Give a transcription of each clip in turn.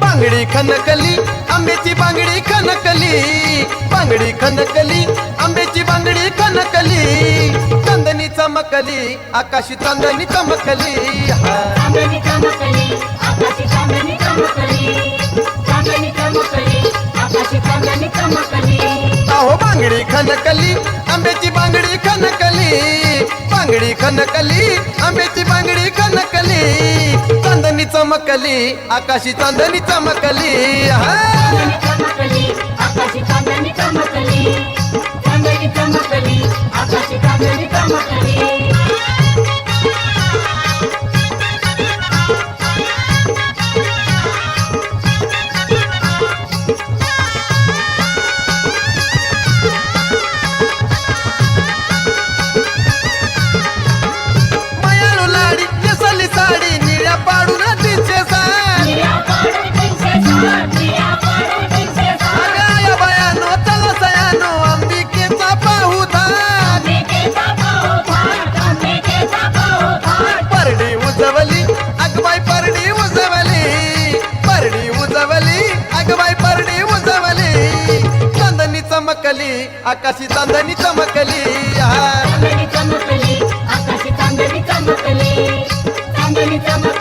बांगडी खनकली खनकली बांगडी खनकली आंब्याची बांगडी खनकली चांदणी चमकली आकाशी चांदणी चमकली. अहो बांगडी खनकली आंब्याची बांगडी खनकली बांगडी खनकली आंब्याची बांगडी खनकली चांदणी चमकली. आकाशी चांदणी चमकली. हा चांदणी चमकली आकाशी चांदणी चमकली. चमकली आकाशी चांदणी चमकली. चांदणी चमकली आकाशी चांदणी चमकली. चांदणी चमकली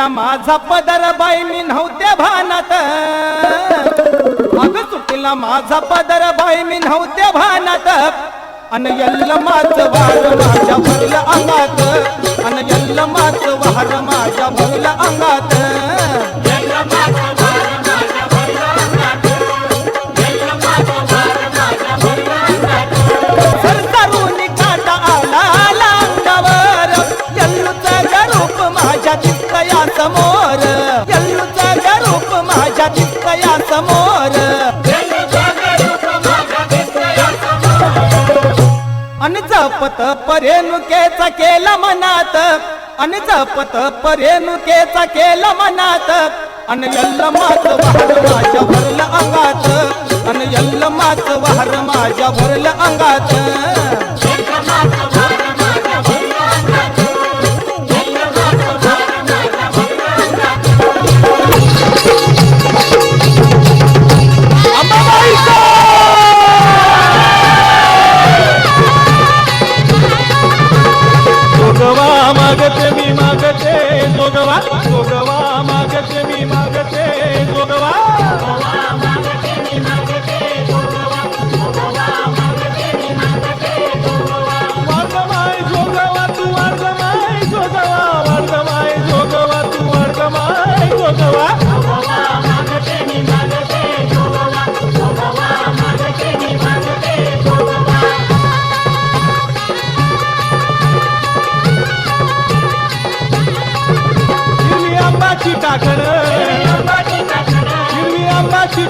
सुटला माझा पदर बाई मी नव्हत्या भानात. अग सुटला माझा पदर बाई मी नव्हत्या भानात. अन यल्ल माझ वार माझ्या भरलं अंगात अन यल्ल माझ वार चित्तया समोर. यल्लूचा गरूप माझ्या चित्तया समोर. आणि जपत परेनुकेचा केला मनात. आणि जपत परेनुकेचा केला मनात. अन यल्ल मात वाहर माझ्या भरलं अंगात. अन यल्ल मात वाहर माझ्या भरलं अंगात. हिरवी आंबाची टाकण हिरवी आंबाची